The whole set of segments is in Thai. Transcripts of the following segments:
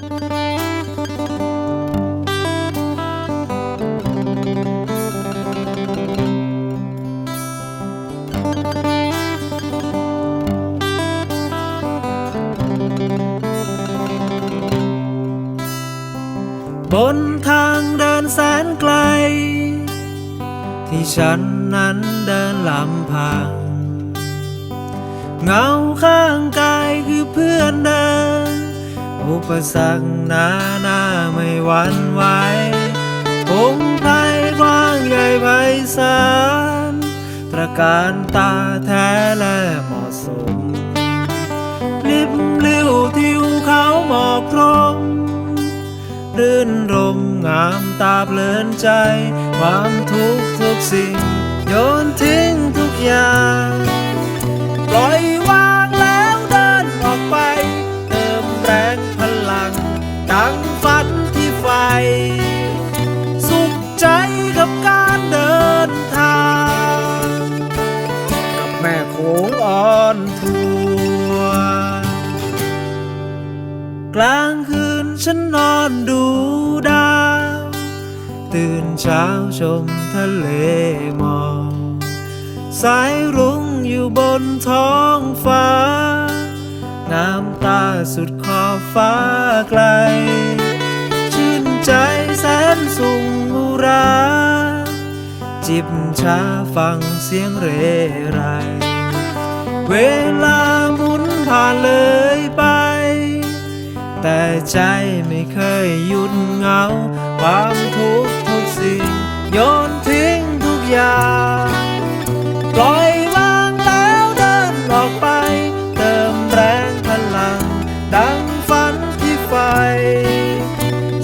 บนทางเดินแสนไกล ที่ฉันนั้นเดินลำพัง เงาข้างกายคือเพื่อนเดิน อุปสรรคหนาหน้าไม่หวั่นไหวผมไพกว้างใหญ่ไพศาลตระการตาแท้และเหมาะสมลิบลิ้วทิวเขาหมอกพรมรื่นรมงามตาเพลินใจ ความทุกข์ทุกสิ่ง โยนทิ้งทุกอย่างปล่อย ลางคืนฉันนอนดูดาว ตื่นเช้าชมทะเลหมอกสายรุ้งอยู่บนท้องฟ้างามตาสุดขอบฟ้าไกล ชื่นใจแสนสุงอุรา จิบชาฟังเสียงเรไร เวลาหมุนผ่านเลยไป แต่ใจไม่เคยหยุดเหงา ความทุกข์ทุกสิ่ง โยนทิ้งทุกอย่าง ปล่อยวางแล้วเดินออกไป เติมแรงพลัง ดังฝันที่ใฝ่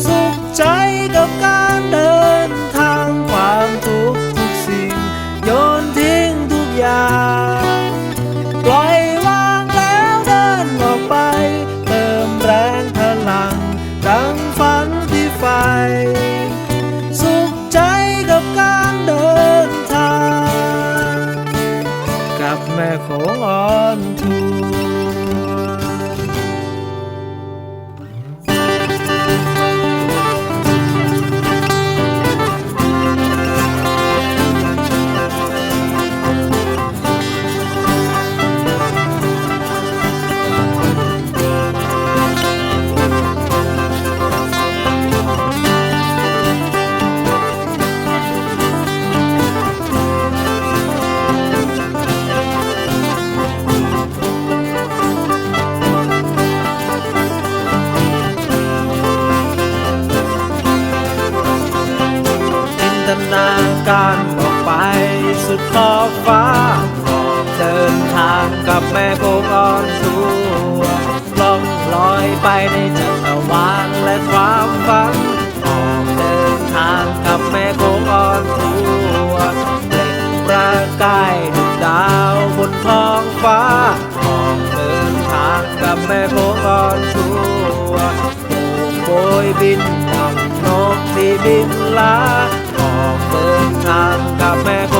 สุขใจกับการเดินทางความทุกข์ทุกสิ่ง โยนทิ้งทุกอย่าง ของออนทั นาการออกไปสุดขอบฟ้าออกเดินทางกับแม่โกงออนทัวร์ล่องลอยไปในจักรวาลและความฝันออกเดินทางกับแม่โกงออนทัวร์เปล่งประกายดุจดาวบนท้องฟ้าออกเดินทางกับแม่โกงออนทัวร์โบกโบยบินกับนกที่บินลา ออกเดินทางกับแม่